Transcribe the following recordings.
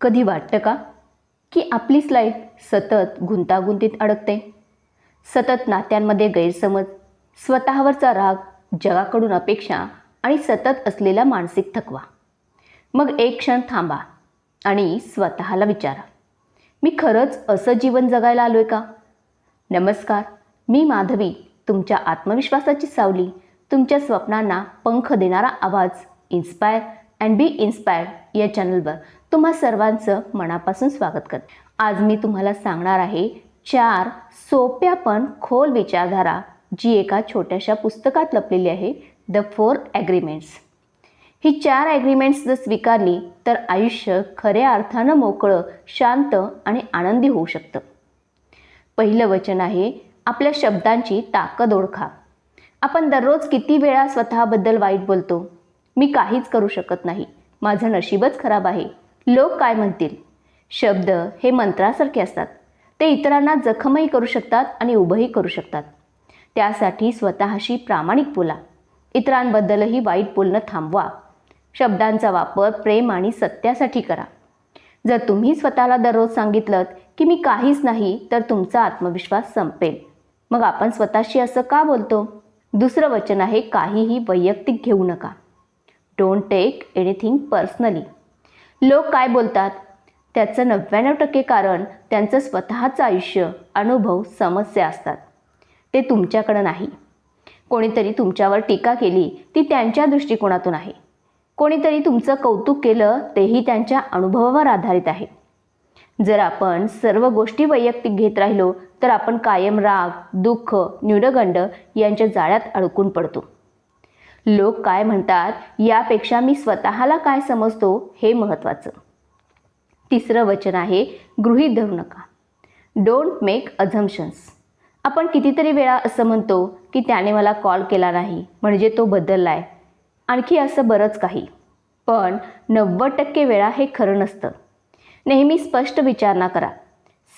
कधी वाटतं का की आपलीच लाईफ सतत गुंतागुंतीत अडकते? सतत नात्यांमध्ये गैरसमज स्वतःवरचा राग जगाकडून अपेक्षा आणि सतत असलेला मानसिक थकवा. मग एक क्षण थांबा आणि स्वतःला विचारा मी खरंच असं जीवन जगायला आलो आहे का? नमस्कार मी माधवी तुमच्या आत्मविश्वासाची सावली तुमच्या स्वप्नांना पंख देणारा आवाज इन्स्पायर अँड बी इन्स्पायर्ड या चॅनलवर तुम्हा सर्वांचं मनापासून स्वागत करते. आज मी तुम्हाला सांगणार आहे चार सोप्या पण खोल विचारधारा जी एका छोट्याशा पुस्तकात लपलेली आहे द फोर ॲग्रीमेंट्स ही चार ॲग्रीमेंट्स जर स्वीकारली तर आयुष्य खऱ्या अर्थानं मोकळं शांत आणि आनंदी होऊ शकतं. पहिलं वचन आहे आपल्या शब्दांची ताकद ओळखा. आपण दररोज किती वेळा स्वतःबद्दल वाईट बोलतो? मी काहीच करू शकत नाही. माझं नशीबच खराब आहे. लोक काय म्हणतील? शब्द हे मंत्रासारखे असतात. ते इतरांना जखमही करू शकतात आणि उभंही करू शकतात. त्यासाठी स्वतःशी प्रामाणिक बोला. इतरांबद्दलही वाईट बोलणं थांबवा. शब्दांचा वापर प्रेम आणि सत्यासाठी करा. जर तुम्ही स्वतःला दररोज सांगितलं की मी काहीच नाही तर तुमचा आत्मविश्वास संपेल. मग आपण स्वतःशी असं का बोलतो? दुसरं वचन आहे काहीही वैयक्तिक घेऊ नका. डोंट टेक एनिथिंग पर्सनली लोक काय बोलतात? त्याचं नव्याण्णव टक्के कारण त्यांचं स्वतःचं आयुष्य अनुभव समस्या असतात. ते तुमच्याकडं नाही. कोणीतरी तुमच्यावर टीका केली ती त्यांच्या दृष्टिकोनातून आहे. कोणीतरी तुमचं कौतुक केलं तेही त्यांच्या अनुभवावर आधारित आहे. जर आपण सर्व गोष्टी वैयक्तिक घेत राहिलो तर आपण कायम राग दुःख न्यूनगंड यांच्या जाळ्यात अडकून पडतो. लोक काय म्हणतात यापेक्षा मी स्वतःला काय समजतो हे महत्त्वाचं. तिसरं वचन आहे गृहीत धरू नका. डोंट मेक अझम्पशन्स आपण कितीतरी वेळा असं म्हणतो की त्याने मला कॉल केला नाही म्हणजे तो बदलला आहे आणखी असं बरंच काही. पण नव्वद टक्के वेळा हे खरं नसतं. नेहमी स्पष्ट विचारणा करा.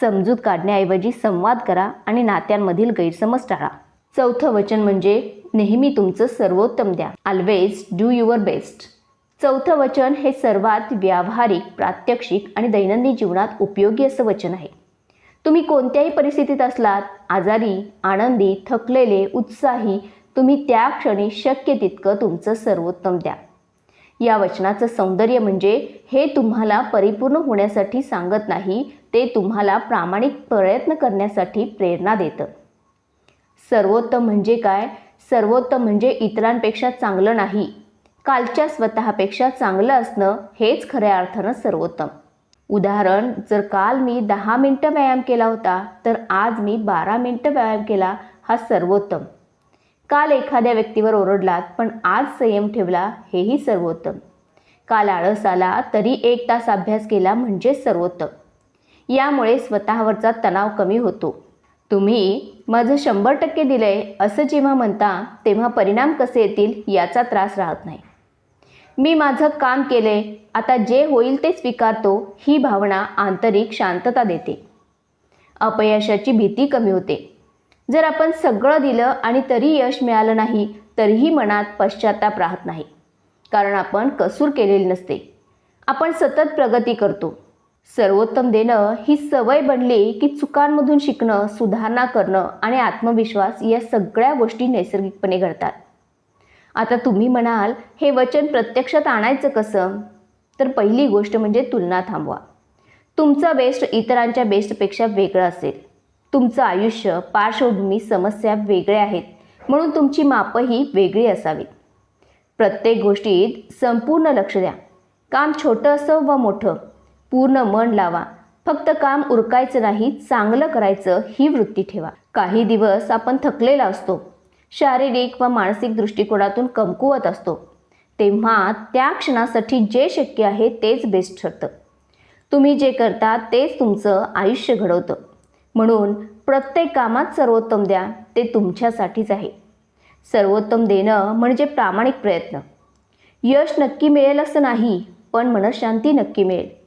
समजूत काढण्याऐवजी संवाद करा आणि नात्यांमधील गैरसमज टाळा. चौथं वचन म्हणजे नेहमी तुमचं सर्वोत्तम द्या. ऑलवेज डू युअर बेस्ट चौथं वचन हे सर्वात व्यावहारिक प्रात्यक्षिक आणि दैनंदिन जीवनात उपयोगी असं वचन आहे. तुम्ही कोणत्याही परिस्थितीत असलात आजारी आनंदी थकलेले उत्साही तुम्ही त्या क्षणी शक्य तितकं तुमचं सर्वोत्तम द्या. या वचनाचं सौंदर्य म्हणजे हे तुम्हाला परिपूर्ण होण्यासाठी सांगत नाही ते तुम्हाला प्रामाणिक प्रयत्न करण्यासाठी प्रेरणा देतं. सर्वोत्तम म्हणजे काय? सर्वोत्तम म्हणजे इतरांपेक्षा चांगलं नाही. कालच्या स्वतःपेक्षा चांगलं असणं हेच खऱ्या अर्थानं सर्वोत्तम. उदाहरण जर काल मी दहा मिनटं व्यायाम केला होता तर आज मी बारा मिनटं व्यायाम केला हा सर्वोत्तम. काल एखाद्या व्यक्तीवर ओरडलात पण आज संयम ठेवला हेही सर्वोत्तम. काल आळस आला तरी एक तास अभ्यास केला म्हणजे सर्वोत्तम. यामुळे स्वतःवरचा तणाव कमी होतो. तुम्ही माझं शंभर टक्के दिलंय असं जेव्हा म्हणता तेव्हा परिणाम कसे येतील याचा त्रास राहत नाही. मी माझं काम केले आता जे होईल ते स्वीकारतो ही भावना आंतरिक शांतता देते. अपयशाची भीती कमी होते. जर आपण सगळं दिलं आणि तरी यश मिळालं नाही तरीही मनात पश्चाताप राहत नाही. कारण आपण कसूर केलेली नसते. आपण सतत प्रगती करतो. सर्वोत्तम देणं ही सवय बनली की चुकांमधून शिकणं सुधारणा करणं आणि आत्मविश्वास या सगळ्या गोष्टी नैसर्गिकपणे घडतात. आता तुम्ही म्हणाल हे वचन प्रत्यक्षात आणायचं कसं? तर पहिली गोष्ट म्हणजे तुलना थांबवा. तुमचा बेस्ट इतरांच्या बेस्टपेक्षा वेगळं असेल. तुमचं आयुष्य पार्श्वभूमी समस्या वेगळ्या आहेत म्हणून तुमची मापंही वेगळी असावी प्रत्येक गोष्टीत संपूर्ण लक्ष द्या. काम छोटं असं व मोठं पूर्ण मन लावा. फक्त काम उरकायचं नाही चांगलं करायचं ही वृत्ती ठेवा. काही दिवस आपण थकलेला असतो. शारीरिक व मानसिक दृष्टिकोनातून कमकुवत असतो. तेव्हा त्या क्षणासाठी जे शक्य आहे तेच बेस्ट ठरतं. तुम्ही जे करता तेच तुमचं आयुष्य घडवतं. म्हणून प्रत्येक कामात सर्वोत्तम द्या ते तुमच्यासाठीच आहे. सर्वोत्तम देणं म्हणजे प्रामाणिक प्रयत्न. यश नक्की मिळेल असं नाही पण मनशांती नक्की मिळेल.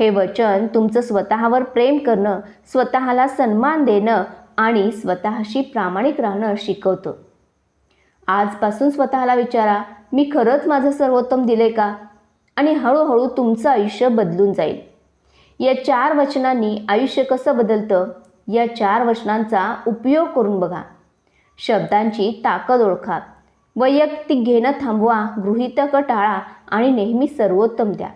हे वचन तुमचं स्वतःवर प्रेम करणं स्वतःला सन्मान देणं आणि स्वतःशी प्रामाणिक राहणं शिकवतं. आजपासून स्वतःला विचारा मी खरंच माझं सर्वोत्तम दिले का? आणि हळूहळू तुमचं आयुष्य बदलून जाईल. या चार वचनांनी आयुष्य कसं बदलतं? या चार वचनांचा उपयोग करून बघा. शब्दांची ताकद ओळखा. वैयक्तिक घेणं थांबवा गृहितक टाळा आणि नेहमी सर्वोत्तम द्या.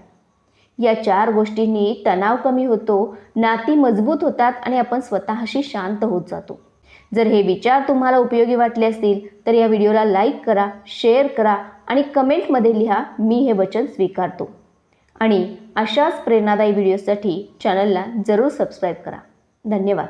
या चार गोष्टींनी तणाव कमी होतो नाती मजबूत होतात आणि आपण स्वतःशी शांत होत जातो. जर हे विचार तुम्हाला उपयोगी वाटले असतील तर या व्हिडिओला लाईक करा शेअर करा आणि कमेंटमध्ये लिहा मी हे वचन स्वीकारतो. आणि अशाच प्रेरणादायी व्हिडिओसाठी चॅनलला जरूर सबस्क्राईब करा. धन्यवाद.